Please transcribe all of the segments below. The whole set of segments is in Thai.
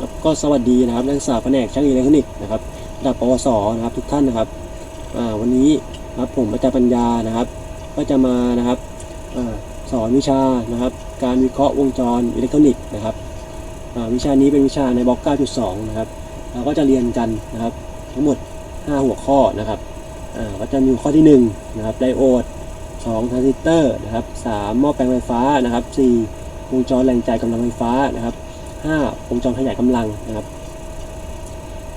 แล้วก็สวัสดีนะครับนักศึกษาแผนกช่างอิเล็กทรอนิกส์นะครับระดับปวสนะครับทุกท่านนะครับวันนี้นะครับผมอาจารย์ปัญญานะครับ ก็จะมานะครับอสอนวิชานะครับ การวิเคราะห์วงจรอิเล็กทรอนิกส์นะครับวิชานี้เป็นวิชาในบล็อก 9.2 นะครับเราก็จะเรียนกันนะครับ ทั้งหมด 5 หัวข้อนะครับก็จะมีข้อที่1นะครับไดโอด2ทรานซิสเตอร์นะครับ3หม้อแปลงไฟฟ้านะครับ4วงจรแรงจ่ายกำลังไฟฟ้านะครับ 5วงจรขยายกำลังนะครับ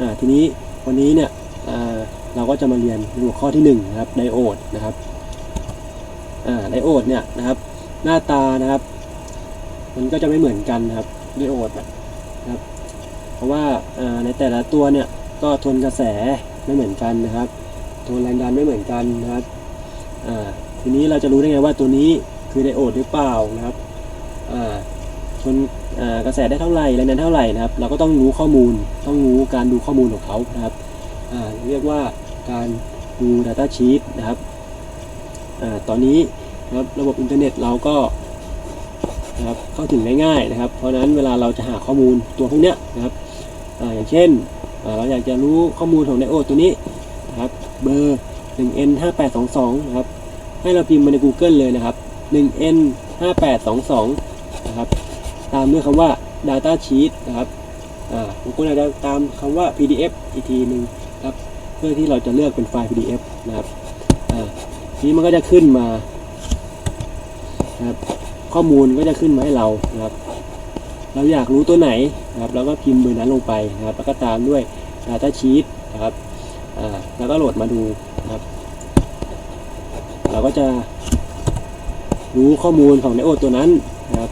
อ่าทีนี้วันนี้เนี่ยอ่าเราก็จะมาเรียนในหัวข้อที่1นะครับไดโอดนะครับอ่าไดโอดเนี่ยนะครับหน้าตานะครับ มันก็จะไม่เหมือนกันนะครับไดโอดนะครับเพราะว่าอ่าในแต่ละตัวเนี่ยก็ทนกระแสไม่เหมือนกันนะครับ ทนแรงดันไม่เหมือนกันนะครับอ่าทีนี้เราจะรู้ได้ไงว่าตัวนี้คือไดโอดหรือเปล่านะครับอ่าทน กระแสได้เท่าไหร่แรงดันเท่าไหร่นะครับเราก็ต้องรู้ข้อมูลต้องรู้การดูข้อมูลของเขานะครับเรียกว่าการดู Data Sheet นะครับอตอนนี้นะครับระบบอินเทอร์เน็ตเราก็นะครับเข้าถึงได้ง่ายนะครับ เพราะนั้นเวลาเราจะหาข้อมูลตัวพวกเนี้ยนะครับออย่างเช่นเราอยากจะรู้ข้อมูลของไดโอดตัวนี้นะครับเบอร์ 1N 5822 นะครับให้เราพิมพ์มาใน Google เลยนะครับ 1N 5822 นะครับ ตามด้วยคำว่า Data Sheet นะครับอ่าบางคนอาจจะตามคำว่า PDF อีกทีหนึ่งครับเพื่อที่เราจะเลือกเป็นไฟล์ PDF นะครับอ่าทีนี้มันก็จะขึ้นมาครับข้อมูลก็จะขึ้นมาให้เรานะครับ เราอยากรู้ตัวไหนนะครับเราก็พิมพ์เบอร์นั้นลงไปนะครับ แล้วก็ตามด้วย Data Sheet นะครับอ่าแล้วก็โหลดมาดูนะครับ เราก็จะรู้ข้อมูลของไดโอดตัวนั้นนะครับ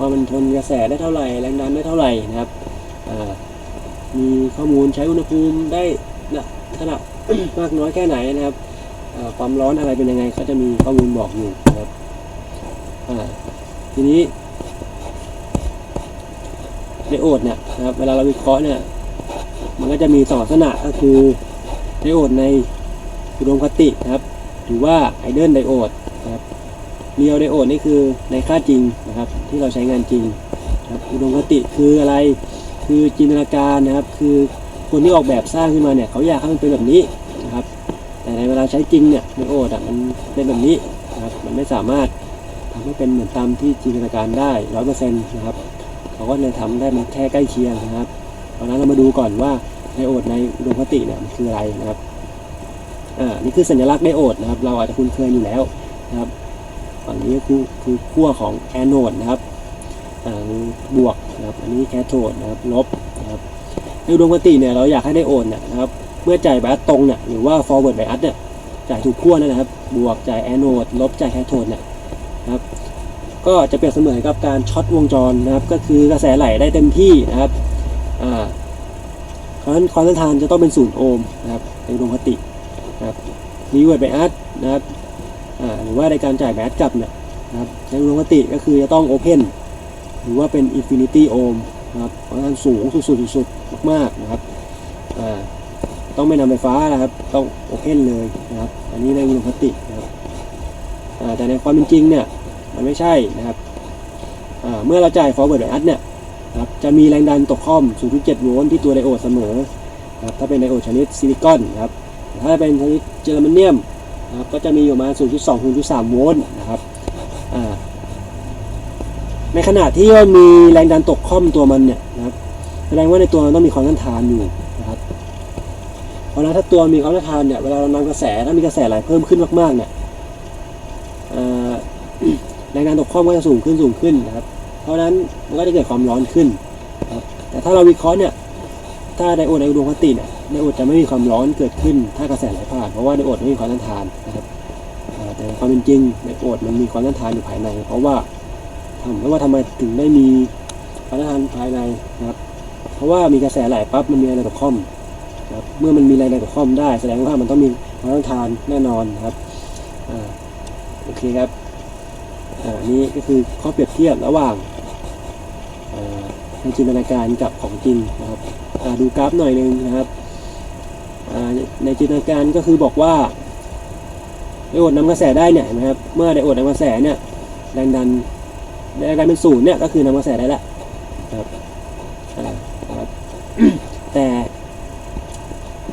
ว่ามันทนกระแสได้เท่าไหร่แรงดันได้เท่าไหร่นะครับมีข้อมูลใช้อุณหภูมิได้นะขนาดมากน้อยแค่ไหนนะครับความร้อนอะไรเป็นยังไงเขาจะมีข้อมูลบอกอยู่นะครับทีนี้ไดโอดเนี่ยนะครับเวลาเราวิเคราะห์เนี่ยมันก็จะมีสองลักษณะก็คือไดโอดในอุดมคตินะครับ หรือว่าไอเดิลไดโอดนะครับ เรียวไดโอดนี่คือในค่าจริงนะครับ ที่เราใช้งานจริงครับอุดมคติคืออะไรคือจินตนาการนะครับ คือคนที่ออกแบบสร้างขึ้นมาเนี่ยเขาอยากให้มันเป็นแบบนี้นะครับ แต่ในเวลาใช้จริงเนี่ยไดโอดอะมันเป็นแบบนี้นะครับมันไม่สามารถทำให้เป็นเหมือนตามที่จินตนาการได้ร้อยเปอร์เซ็นต์นะครับเขาก็เลยทำได้มันแค่ใกล้เคียงนะครับเพราะนั้นเรามาดูก่อนว่าไดโอดในอุดมคติเนี่ยมันคืออะไรนะครับอ่านี่คือสัญลักษณ์ไดโอดนะครับ เราอาจจะคุ้นเคยอยู่แล้วนะครับ ฝั่งนี้ก็คือคือขั้วของแอนโนดนะครับบวกนะครับอันนี้แคโทดนะครับลบนะครับในอุดมคติเนี่ยเราอยากให้ไดโอนนะครับ เมื่อจ่ายไบอัสตรงเนี่ยหรือว่า forward bias เนี่ยจ่ายถูกขั้วนั่นนะครับ บวกจ่ายแอนโนดลบจ่ายแคโทดเนี่ยนะครับก็จะเปรียบเสมือนกับการช็อตวงจรนะครับ ก็คือกระแสไหลได้เต็มที่นะครับอ่าเพราะฉะนั้นความต้านทานจะต้องเป็นศูนย์โอห์มนะครับในอุดมคตินะครับรีเวิร์ดไบอัสนะครับ หรือว่าในการจ่ายไบอัสกลับเนี่ยนะครับในอุดมคติก็คือจะต้องโอเพนหรือว่าเป็นอินฟินิตี้โอห์มนะครับเพราะฉะนั้นสูงสุดๆสุดๆมากๆนะครับต้องไม่นำไฟฟ้านะครับต้องโอเพนเลยนะครับอันนี้ในอุดมคตินะครับแต่ในความเป็นจริงเนี่ยมันไม่ใช่นะครับเมื่อเราจ่าย forward bias เนี่ยนะครับจะมีแรงดันตกข้อม 0.7 โวลต์ที่ตัวไดโอดเสมอนะครับถ้าเป็นไดโอดชนิดซิลิคอนนะครับถ้าเป็นชนิดเจอร์มาเนียม นะครับก็จะมีอยู่มา 0.2 0.3 โวลต์นะครับในขณะที่ว่ามีแรงดันตกค่อมตัวมันเนี่ยนะครับแสดงว่าในตัวมันต้องมีความต้านทานอยู่นะครับเพราะนั้นถ้าตัวมีความต้านทานเนี่ยเวลาเรานำกระแสถ้ามีกระแสไหลเพิ่มขึ้นมากๆเนี่ยแรงดันตกค่อมก็จะสูงขึ้นสูงขึ้นนะครับ เพราะฉะนั้นมันก็จะเกิดความร้อนขึ้นนะครับแต่ถ้าเราวิเคราะห์เนี่ยถ้าไดโอดในอุดมคติเนี่ย ไดโอดจะไม่มีความร้อนเกิดขึ้นถ้ากระแสไหลผ่าน เพราะว่าไดโอดไม่มีความต้านทานนะครับแต่ความเป็นจริงไดโอดมันมีความต้านทานอยู่ภายใน เพราะว่าทำแล้วว่าทำไมถึงได้มีความต้านทานภายในนะครับ เพราะว่ามีกระแสไหลปั๊บมันมีอะไรตกข้อมนะครับเมื่อมันมีอะไรตกข้อมได้ แสดงว่ามันต้องมีความต้านทานแน่นอนครับอโอเคครับอ่านี่ก็คือข้อเปรียบเทียบระหว่างในจินตนาการกับของจริงนะครับดูกราฟหน่อยนึงนะครับ ในจินตนาการก็คือบอกว่าไดโอดนำกระแสได้เนี่ยเห็นะครับ เมื่อไดโอดนำกระแสเนี่ยแรงดันแรงดันเป็นศูนย์เนี่ยก็คือนำกระแสได้แล้วนะครับอ่านะครับแต่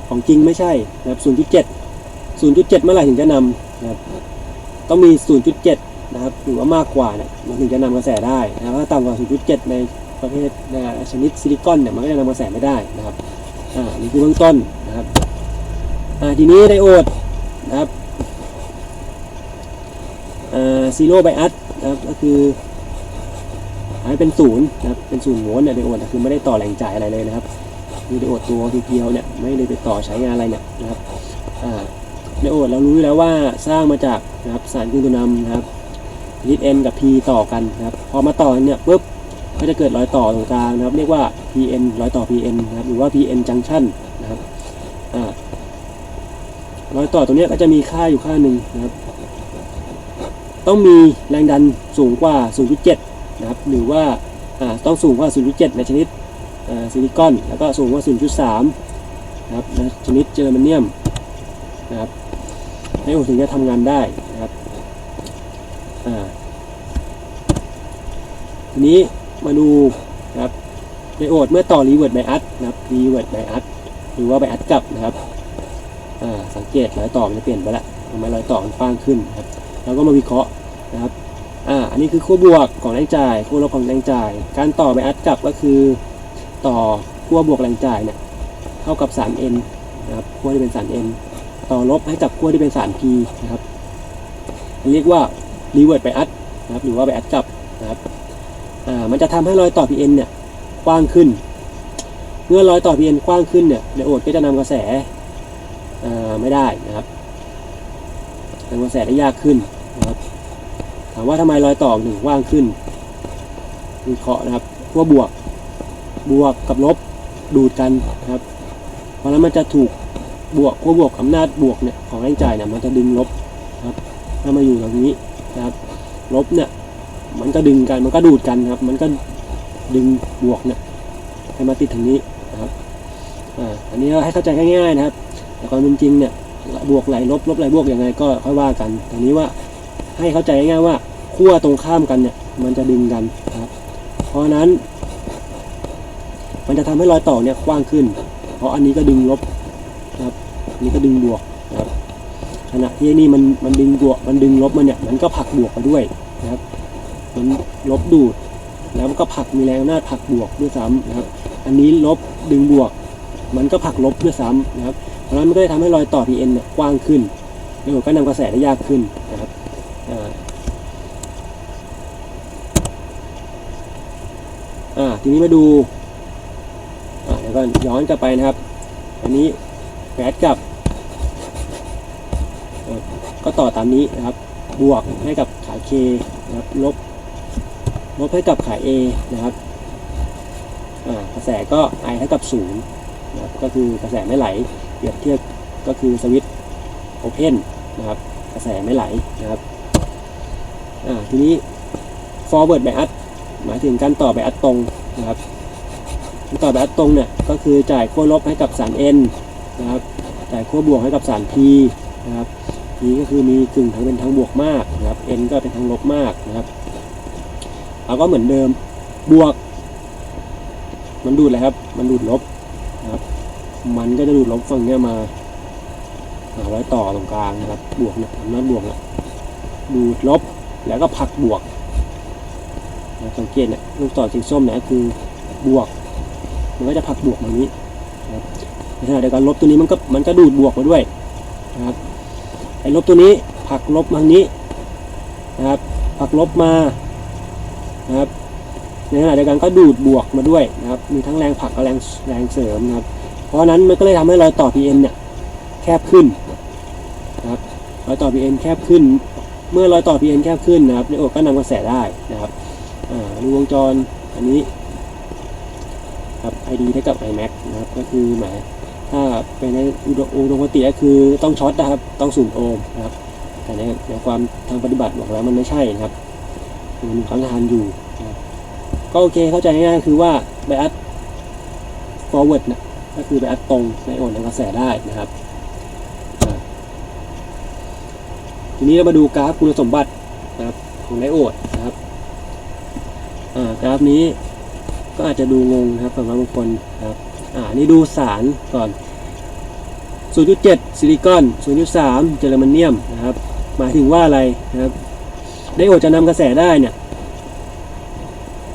ของจริงไม่ใช่นะครับ 0.7 0.7 เมื่อไหร่ถึงจะนำนะครับ ต้องมี 0.7 นะครับ หรือว่ามากกว่าเนี่ยมันถึงจะนำกระแสได้นะครับถ้าต่ำกว่า 0.7 ในประเภทอ่าชนิดซิลิคอนเนี่ยมันก็จะนำกระแสไม่ได้นะครับ อ่า นี่คือเบื้องต้นนะครับอ่า ทีนี้ไดโอดนะครับซีโร่ไบอัสนะครับก็คือให้เป็นศูนย์นะครับเป็นศูนย์โวลต์เนี่ยไดโอดคือไม่ได้ต่อแรงจ่ายอะไรเลยนะครับมีไดโอดตัวเพียวเนี่ยไม่ได้ไปต่อใช้งานอะไรเนี่ยนะครับไดโอดเรารู้แล้วว่าสร้างมาจากนะครับสารกึ่งตัวนำนะครับลิด N กับ P ต่อกันนะครับพอมาต่อกันเนี่ยปุ๊บก็จะเกิดรอยต่อตรงกลางนะครับ เรียกว่า PN รอยต่อ PN นะครับหรือว่า PN junction นะ รอยต่อตรงนี้ก็จะมีค่าอยู่ค่าหนึ่งนะครับ ต้องมีแรงดันสูงกว่า 0.7 นะครับ หรือว่าต้องสูงกว่า 0.7 ในชนิดซิลิคอน แล้วก็สูงกว่า 0.3 นะครับในชนิดเจอร์มาเนียมนะครับให้โอถึงจะทำงานได้นะครับอ่าทีนี้มาดูนะครับไดโอดเมื่อต่อรีเวิร์ดไบอัสนะครับรีเวิร์ดไบอัสหรือว่าไบอัสกลับนะครับ อ่าสังเกตรอยต่อมันจะเปลี่ยนไปละทำไมรอยต่อมันกว้างขึ้นครับแล้วก็มาวิเคราะห์นะครับอ่าอันนี้คือขั้วบวกของแรงจ่ายขั้วลบของแรงจ่าย การต่อไบอัสกลับก็คือต่อขั้วบวกแรงจ่ายเนี่ยเท่ากับสาร n นะครับขั้วที่เป็นสาร n ต่อลบให้กับขั้วที่เป็นสาร P นะครับเรียกว่า reverse bias นะครับหรือว่า bias กลับนะครับอ่ามันจะทำให้รอยต่อ PN เนี่ยกว้างขึ้น เมื่อรอยต่อ PN กว้างขึ้นเนี่ยไดโอดก็จะนำกระแส ไม่ได้นะครับนำกระแสได้ยากขึ้นนะครับถามว่าทำไมรอยต่อถึงว้างขึ้นวิเคราะห์นะครับขั้วบวกบวกกับลบดูดกันนะครับ เพราะฉะนั้นมันจะถูกบวกขั้วบวกอำนาจบวกเนี่ยของแรงจ่ายเนี่ยมันจะดึงลบนะครับถ้ามาอยู่ตรงนี้นะครับ ลบเนี่ยมันก็ดึงกันมันก็ดูดกันนะครับ มันก็ดึงบวกเนี่ยให้มาติดทางนี้นะครับอ่าอันนี้ให้เข้าใจง่ายๆนะครับ แต่ความเป็นจริงเนี่ยบวกไหลลบลบไหลบวกยังไงก็ค่อยว่ากันทีนี้ว่าให้เข้าใจง่ายๆว่าขั้วตรงข้ามกันเนี่ยมันจะดึงกันครับเพราะนั้น มันจะทำให้รอยต่อเนี่ยกว้างขึ้น เพราะอันนี้ก็ดึงลบอันนี้ก็ดึงบวกนะครับขณะที่นี่มันมันดึงบวกมันดึงลบมันเนี่ยมันก็ผลักบวกไปด้วยนะครับ มันลบดูดแล้วมันก็ผลักมีแรงอำนาผลักบวกด้วยซ้ำนะครับ อันนี้ลบดึงบวก มันก็ผลักลบด้วยซ้ำนะครับ เพราะนั้นมันก็เลยทำให้รอยต่อ PN เนี่ยกว้างขึ้นแล้วก็นำกระแสได้ยากขึ้นนะครับอ่าทีนี้มาดูอ่าเดี๋ยวก่อนย้อนกลับไปนะครับ อันนี้แปดกับก็ต่อตามนี้นะครับ บวกให้กับขา K นะครับ ลบ ลบให้กับขา A นะครับอ่ากระแสก็ I เท่ากับ0นะครับก็คือกระแสไม่ไหล เปรียบเทียบก็คือสวิตช์โอเพนนะครับกระแสไม่ไหลนะครับอ่าทีนี้ forward bias หมายถึงการต่อ bias ตรงนะครับการต่อ bias ตรงเนี่ยก็คือจ่ายขั้วลบให้กับสาร N นะครับจ่ายขั้วบวกให้กับสาร P นะครับ P ก็คือมีกึ่งทั้งเป็นทั้งบวกมากนะครับ N ก็เป็นทั้งลบมากนะครับเราก็เหมือนเดิมบวก มันดูดอะไรครับ มันดูดลบนะครับ มันก็จะดูดลบฝั่งเนี้ยมาหาไว้ต่อตรงกลางนะครับ บวกเนี่ยอำนาจบวกเนี่ยดูดลบแล้วก็ผลักบวกนะสังเกตเนี่ยลูกศรสีส้มเนี่ยก็คือบวก มันก็จะผลักบวกมาอย่างนี้ในขณะเดียวกันลบตัวนี้มันก็มันก็ดูดบวกมาด้วยนะครับไอ้ลบตัวนี้ผลักลบมาทางนี้นะครับผลักลบมานะครับในขณะเดียวกันก็ดูดบวกมาด้วยนะครับมีทั้งแรงผลักกับแรงแรงเสริมนะครับ เพราะนั้นมันก็เลยทำให้รอยต่อ PN เนี่ยแคบขึ้นนะครับรอยต่อ PN แคบขึ้น เมื่อรอยต่อ PN แคบขึ้นนะครับในโอกก็นำกระแสได้นะครับอ่าดูวงจรอันนี้ครับ ID เท่ากับ imax นะครับก็คือหมายถ้าเป็นในอุดมคติก็คือต้องช็อตนะครับ ต้องสูญโอห์มนะครับแต่ในในความทางปฏิบัติบอกแล้วมันไม่ใช่นะครับมันมีความทานอยู่ ก็โอเคเข้าใจง่ายๆคือว่าไบอัส forward นะ ก็คือไบอัสตรงในโอนทางกระแสได้นะครับ ทีนี้เรามาดูกราฟคุณสมบัตินะครับของไดโอดนะครับกราฟนี้ก็อาจจะดูงงนะครับสำหรับบางคนนะครับอ่านี่ดูสารก่อน 0.7 ซิลิคอน 0.3 เจอร์มาเนียมนะครับ หมายถึงว่าอะไรนะครับ ไดโอดจะนำกระแสได้เนี่ย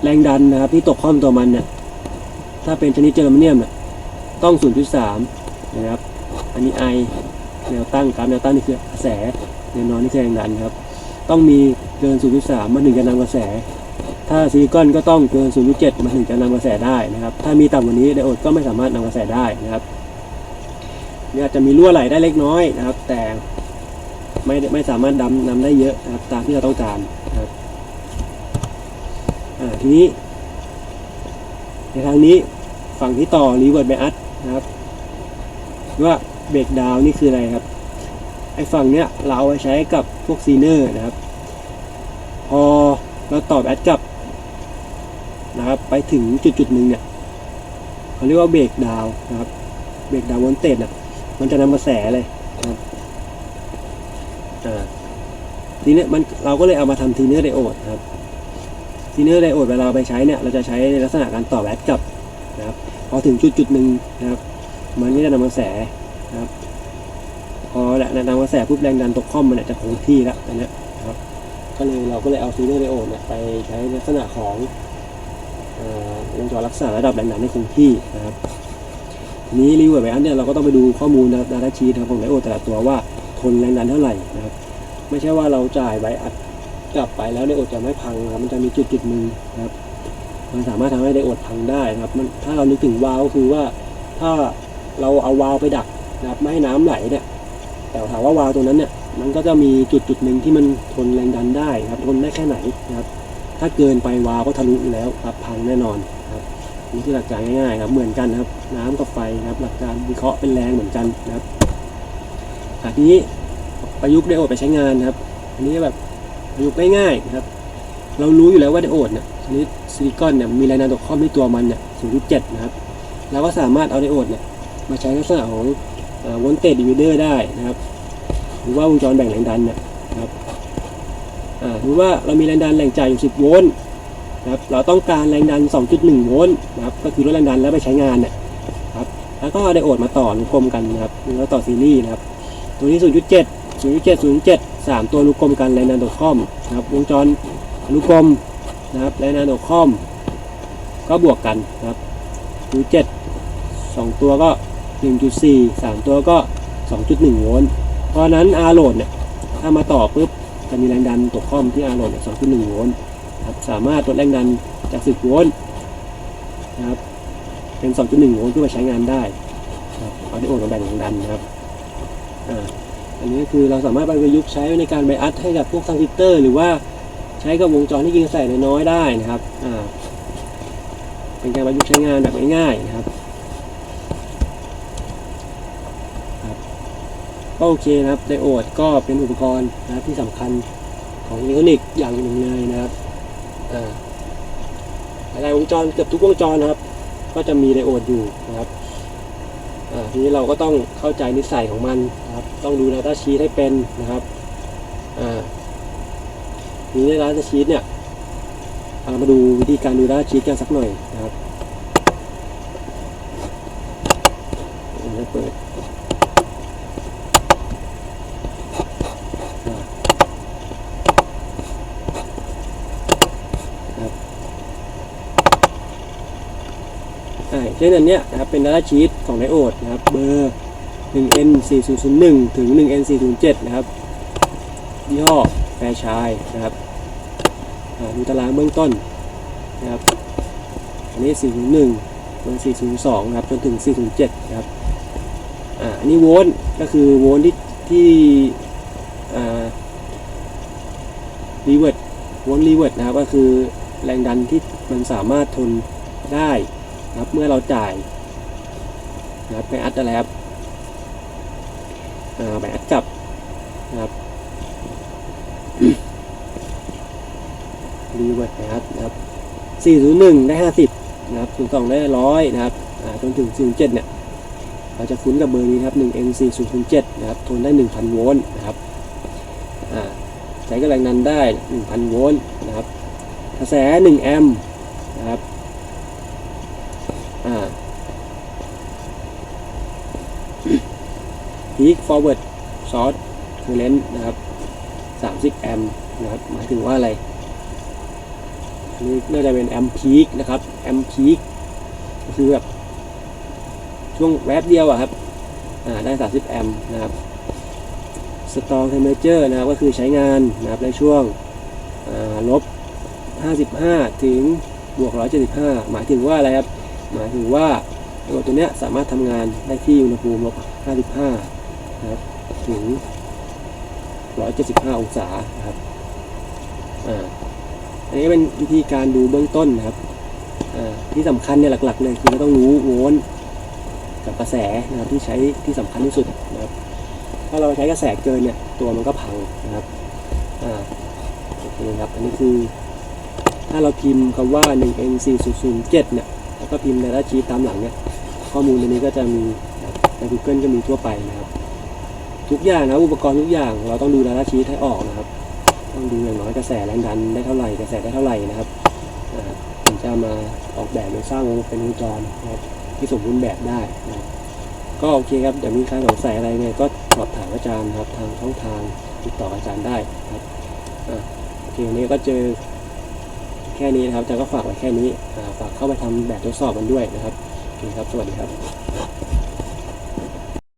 แรงดันนะครับที่ตกข้อมตัวมันเนี่ย ถ้าเป็นชนิดเจอร์มาเนียมเนี่ย ต้อง 0.3 นะครับ อันนี้ I แนวตั้งกราฟแนวตั้งนี่คือกระแสแนวนอนนี่คือแรงดันครับ ต้องมีเกิน 0.3 มันถึงจะนำกระแส ถ้าซิลิคอนก็ต้องเกิน 0.7 มันถึงจะนำกระแสได้นะครับ ถ้ามีต่ำกว่านี้ไดโอดก็ไม่สามารถนำกระแสได้นะครับเนี่ยจะมีรั่วไหลได้เล็กน้อยนะครับ แต่ไม่ไม่สามารถดำนำได้เยอะนะครับตามที่เราต้องการนะครับทีนี้ในทางนี้ฝั่งที่ต่อรีเวิร์ดไบอัส นะครับว่าเบรกดาวนี่คืออะไรครับ ไอ้ฝั่งเนี้ยเราเอาไว้ใช้กับพวกซีเนอร์นะครับ พอเราตอบแอดกลับนะครับ ไปถึงจุดจุดหนึ่งเนี่ยเขาเรียกว่าเบรกดาวนะครับ เบรกดาววอลเตจอะ มันจะนำกระแสเลยนะครับอ่าทีเนี้ยมันเราก็เลยเอามาทำทีเนอร์ไดโอดนะครับทีเนอร์ไดโอดเวลาเราไปใช้เนี่ย เราจะใช้ในลักษณะการต่อแอดกลับนะครับ อถึงจุดจุดหนึ่งนะครับ มันก็จะนำกระแสนะครับพอแหละนำกระแสปุ๊บแรงดันตกข้อมมันเนี่ยจะคงที่แล้วนะครับ ก็เลยเราก็เลยเอาซีเนอร์ไดโอดเนี่ยไปใช้ในลักษณะของอ่อวงจรรักษาระดับแรงดันให้คงที่นะครับนี้รีเวิร์ดไบอันเนี่ยเราก็ต้องไปดูข้อมูลดาต้าชีทของไดโอดแต่ละตัวว่าทนแรงดันเท่าไหร่นะครับไม่ใช่ว่าเราจ่ายไบอัดกลับไปแล้วไดโอดจะไม่พังนะครับมันจะมีจุดจุดหนึ่งนะครับ มันสามารถทำให้ไดโอดพังได้นะครับมันถ้าเรานึกถึงวาล์วก็คือว่าถ้าเราเอาวาล์วไปดักนะครับไม่ให้น้ำไหลเนี่ยแต่ถามว่าวาล์วตรงนั้นเนี่ยมันก็จะมีจุดจุดหนึ่งที่มันทนแรงดันได้ครับทนได้แค่ไหนนะครับ ถ้าเกินไปวาล์วก็ทะลุแล้วครับพังแน่นอนครับนี่คือหลักการง่ายๆครับเหมือนกันนะครับ น้ำกับไฟนะครับ หลักการวิเคราะห์เป็นแรงเหมือนกันนะครับทีนี้ประยุกต์ไดโอดไปใช้งานนะครับ อันนี้แบบประยุกต์ง่ายๆนะครับ เรารู้อยู่แล้วว่าไดโอดเนี่ย ชนิดซิลิคอนเนี่ยมีแรงดันตกข้อมที่ตัวมันเนี่ย0.7นะครับเราก็สามารถเอาไดโอดเนี่ยมาใช้ลักษณะของวอลเตจดิวิเดอร์ได้นะครับ หรือว่าวงจรแบ่งแรงดันเนี่ยนะครับหรือว่าเรามีแรงดันแรงจ่ายอยู่ 10 โวลต์นะครับเราต้องการแรงดัน 2.1 โวลต์นะครับก็คือลดแรงดันแล้วไปใช้งานเนี่ยครับแล้วก็เอาไดโอดมาต่อลูกกลมกันนะครับแล้วต่อซีรีส์นะครับตัวนี้ 0.7 0.7 0.7 3 ตัวลูกกลมกันแรงดันตกข้อมนะครับวงจรลูกกลม นะครับแรงดันตกข้อมก็บวกกันนะครับ0.7 2 ตัวก็ 1.4 3 ตัวก็ 2.1 โวลต์เพราะนั้น R load เนี่ยถ้ามาต่อปุ๊บจะมีแรงดันตกข้อมที่ R load เนี่ย2.1 โวลต์ครับสามารถลดแรงดันจาก 10 โวลต์นะครับเป็น 2.1 โวลต์เพื่อมาใช้งานได้ครับเอาที่โอมาแบ่งแรงดันนะครับอ่าอันนี้คือเราสามารถไปประยุกต์ใช้ในการไบอัดให้กับพวกทรานซิสเตอร์ หรือว่า ใช้กับวงจรที่ยิงใส่น้อยๆได้นะครับอ่าเป็นการประยุกต์ใช้งานแบบง่ายๆนะครับก็โอเคนะครับไดโอดก็เป็นอุปกรณ์นะครับที่สำคัญของอิเล็กทรอนิกส์อย่างหนึ่งเลยนะครับอ่าหลายๆวงจรเกือบทุกวงจรนะครับ ก็จะมีไดโอดอยู่นะครับอ่าทีนี้เราก็ต้องเข้าใจนิสัยของมันนะครับ ต้องดู Data Sheet ให้เป็นนะครับ อ่าทีนี้ใน Data Sheet เนี่ยเอามาดูวิธีการดู Data Sheet กันสักหน่อยนะครับเดี๋ยวจะเปิดเช่นอันเนี้ยนะครับเป็น Data Sheet ของไดโอดนะครับ เบอร์ 1N 4001 ถึง 1N 407 นะครับยี่ห้อ ฟร์ชายนะครับอ่าดูตารางเบื้องต้นนะครับอันนี้ 401เบอร์402 นะครับจนถึง 407 นะครับอ่าอันนี้โวลต์ก็คือโวลต์ที่ที่อ่ารีเวิร์ดโวลต์รีเวิร์ดนะครับก็คือแรงดันที่มันสามารถทนได้นะครับเมื่อเราจ่ายนะครับไปอัดอะไรครับอ่าไปอัดกลับนะครับ รีเวิร์ดนะครับนะครับ401 ได้ 50 นะครับ 02 ได้ 100 นะครับจนถึง407เนี่ย เราจะคุ้นกับเบอร์นี้ครับ 1N 4007 นะครับ ทนได้ 1,000 โวลต์นะครับใช้กำลังดันได้ 1,000 โวลต์นะครับ กระแส 1 แอมป์นะครับอ่า peak forward short current นะครับ 30 แอมป์นะครับ หมายถึงว่าอะไร นนี้น่าจะเป็นแอมป์ peak นะครับแอมป์ peak ก็คือแบบช่วงแวบเดียวอะครับอ่าได้30แอมนะครับ strong temperature นะครับก็คือใช้งานนะครับในช่วงลบ 55 ถึงบวก 175 หมายถึงว่าอะไรครับ หมายถึงว่าตัวตัวเนี้ยสามารถทำงานได้ที่อุณหภูมิลบ 55 นะครับถึง 175 องศานะครับ อันนี้เป็นวิธีการดูเบื้องต้นนะครับที่สำคัญเนี่ยหลักๆเลยคือเราต้องรู้โวลต์กับกระแสนะครับที่ใช้ที่สำคัญที่สุดนะครับ ถ้าเราใช้กระแสเกินเนี่ยตัวมันก็พังนะครับอ่าโอเคครับอันนี้คือถ้าเราพิมพ์คำว่า 1N4007 เนี่ยแล้วก็พิมพ์ในราชีตามหลังเนี่ยข้อมูลในนี้ก็จะมีนครับใน Google ก็มีทั่วไปนะครับ ทุกอย่างนะอุปกรณ์ทุกอย่างเราต้องดูดาต้าชีตให้ออกนะครับ ต้องดูอย่างน้อยกระแสแรงดันได้เท่าไหร่กระแสได้เท่าไหร่นะครับถึงจะมาออกแบบหรือสร้างเป็นวงจรนะครับที่สมบูรณ์แบบได้นะครับก็โอเคครับเดี๋ยวมีใครสงสัยอะไรเนี่ยก็สอบถามอาจารย์ครับทางช่องทางติดต่ออาจารย์ได้ครับอ่าโอเควันนี้ก็เจอแค่นี้นะครับอาจารย์ก็ฝากไว้แค่นี้ฝากเข้าไปทำแบบทดสอบกันด้วยนะครับโอเคครับสวัสดีครับ